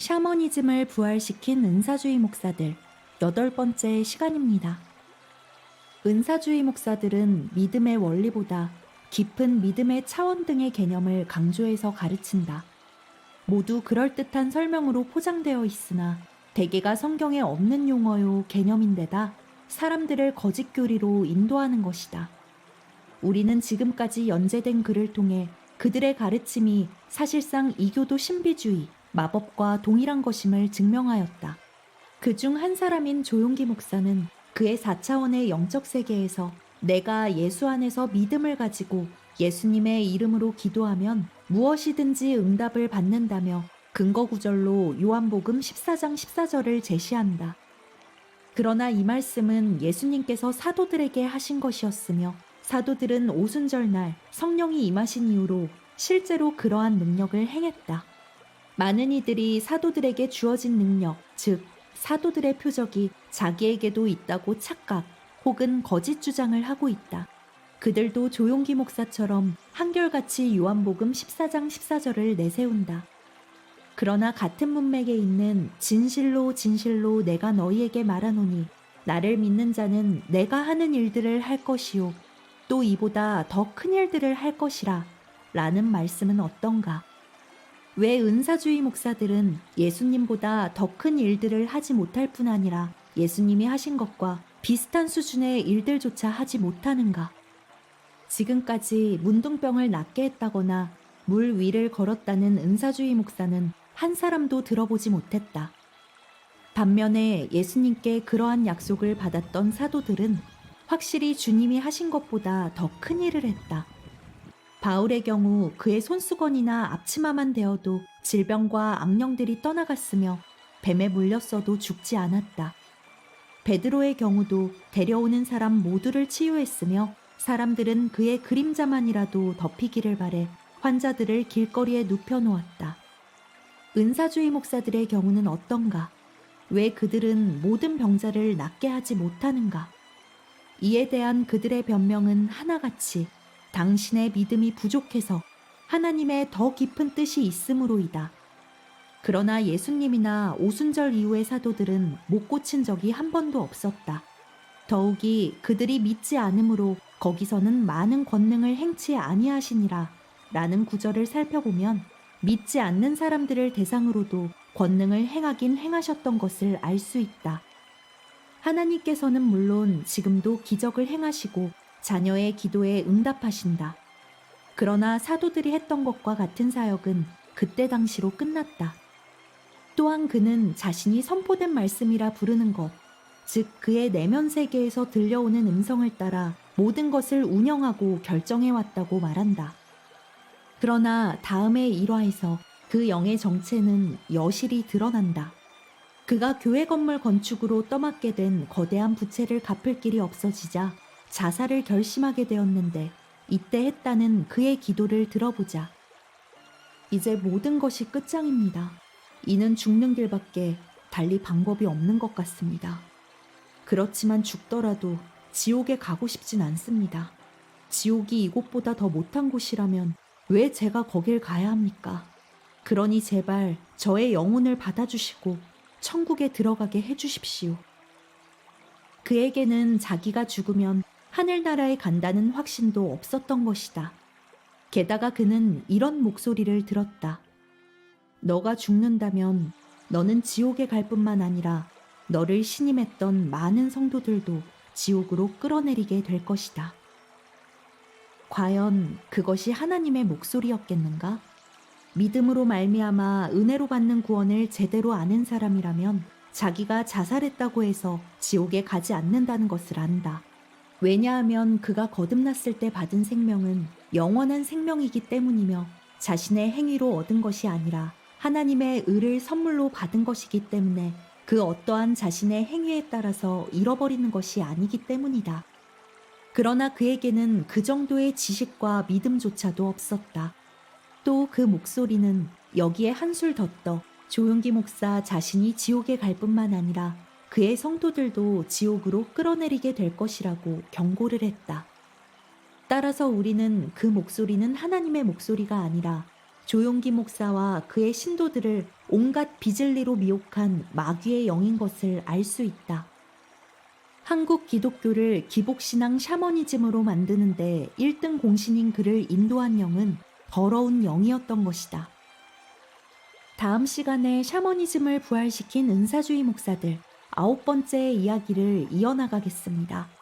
샤머니즘을 부활시킨 은사주의 목사들 여덟 번째 시간입니다. 은사주의 목사들은 믿음의 원리보다 깊은 믿음의 차원 등의 개념을 강조해서 가르친다. 모두 그럴듯한 설명으로 포장되어 있으나 대개가 성경에 없는 용어요 개념인데다 사람들을 거짓 교리로 인도하는 것이다. 우리는 지금까지 연재된 글을 통해 그들의 가르침이 사실상 이교도 신비주의, 마법과 동일한 것임을 증명하였다. 그 중 한 사람인 조용기 목사는 그의 4차원의 영적 세계에서 내가 예수 안에서 믿음을 가지고 예수님의 이름으로 기도하면 무엇이든지 응답을 받는다며 근거 구절로 요한복음 14장 14절을 제시한다. 그러나 이 말씀은 예수님께서 사도들에게 하신 것이었으며 사도들은 오순절날 성령이 임하신 이후로 실제로 그러한 능력을 행했다. 많은 이들이 사도들에게 주어진 능력, 즉 사도들의 표적이 자기에게도 있다고 착각 혹은 거짓 주장을 하고 있다. 그들도 조용기 목사처럼 한결같이 요한복음 14장 14절을 내세운다. 그러나 같은 문맥에 있는 진실로 진실로 내가 너희에게 말하노니 나를 믿는 자는 내가 하는 일들을 할 것이요 또 이보다 더 큰 일들을 할 것이라 라는 말씀은 어떤가? 왜 은사주의 목사들은 예수님보다 더 큰 일들을 하지 못할 뿐 아니라 예수님이 하신 것과 비슷한 수준의 일들조차 하지 못하는가? 지금까지 문둥병을 낫게 했다거나 물 위를 걸었다는 은사주의 목사는 한 사람도 들어보지 못했다. 반면에 예수님께 그러한 약속을 받았던 사도들은 확실히 주님이 하신 것보다 더 큰 일을 했다. 바울의 경우 그의 손수건이나 앞치마만 되어도 질병과 악령들이 떠나갔으며 뱀에 물렸어도 죽지 않았다. 베드로의 경우도 데려오는 사람 모두를 치유했으며 사람들은 그의 그림자만이라도 덮이기를 바래 환자들을 길거리에 눕혀놓았다. 은사주의 목사들의 경우는 어떤가? 왜 그들은 모든 병자를 낫게 하지 못하는가? 이에 대한 그들의 변명은 하나같이 당신의 믿음이 부족해서 하나님의 더 깊은 뜻이 있으므로이다. 그러나 예수님이나 오순절 이후의 사도들은 못 고친 적이 한 번도 없었다. 더욱이 그들이 믿지 않으므로 거기서는 많은 권능을 행치 아니하시니라 라는 구절을 살펴보면 믿지 않는 사람들을 대상으로도 권능을 행하긴 행하셨던 것을 알 수 있다. 하나님께서는 물론 지금도 기적을 행하시고 자녀의 기도에 응답하신다. 그러나 사도들이 했던 것과 같은 사역은 그때 당시로 끝났다. 또한 그는 자신이 선포된 말씀이라 부르는 것, 즉 그의 내면 세계에서 들려오는 음성을 따라 모든 것을 운영하고 결정해 왔다고 말한다. 그러나 다음의 일화에서 그 영의 정체는 여실히 드러난다. 그가 교회 건물 건축으로 떠맡게 된 거대한 부채를 갚을 길이 없어지자 자살을 결심하게 되었는데 이때 했다는 그의 기도를 들어보자. 이제 모든 것이 끝장입니다. 이는 죽는 길밖에 달리 방법이 없는 것 같습니다. 그렇지만 죽더라도 지옥에 가고 싶진 않습니다. 지옥이 이곳보다 더 못한 곳이라면 왜 제가 거길 가야 합니까? 그러니 제발 저의 영혼을 받아주시고 천국에 들어가게 해주십시오. 그에게는 자기가 죽으면 하늘나라에 간다는 확신도 없었던 것이다. 게다가 그는 이런 목소리를 들었다. 너가 죽는다면 너는 지옥에 갈 뿐만 아니라 너를 신임했던 많은 성도들도 지옥으로 끌어내리게 될 것이다. 과연 그것이 하나님의 목소리였겠는가? 믿음으로 말미암아 은혜로 받는 구원을 제대로 아는 사람이라면 자기가 자살했다고 해서 지옥에 가지 않는다는 것을 안다. 왜냐하면 그가 거듭났을 때 받은 생명은 영원한 생명이기 때문이며 자신의 행위로 얻은 것이 아니라 하나님의 의를 선물로 받은 것이기 때문에 그 어떠한 자신의 행위에 따라서 잃어버리는 것이 아니기 때문이다. 그러나 그에게는 그 정도의 지식과 믿음조차도 없었다. 또 그 목소리는 여기에 한술 덧떠 조용기 목사 자신이 지옥에 갈 뿐만 아니라 그의 성도들도 지옥으로 끌어내리게 될 것이라고 경고를 했다. 따라서 우리는 그 목소리는 하나님의 목소리가 아니라 조용기 목사와 그의 신도들을 온갖 비질리로 미혹한 마귀의 영인 것을 알 수 있다. 한국 기독교를 기복신앙 샤머니즘으로 만드는데 1등 공신인 그를 인도한 영은 더러운 영이었던 것이다. 다음 시간에 샤머니즘을 부활시킨 은사주의 목사들 아홉 번째 이야기를 이어나가겠습니다.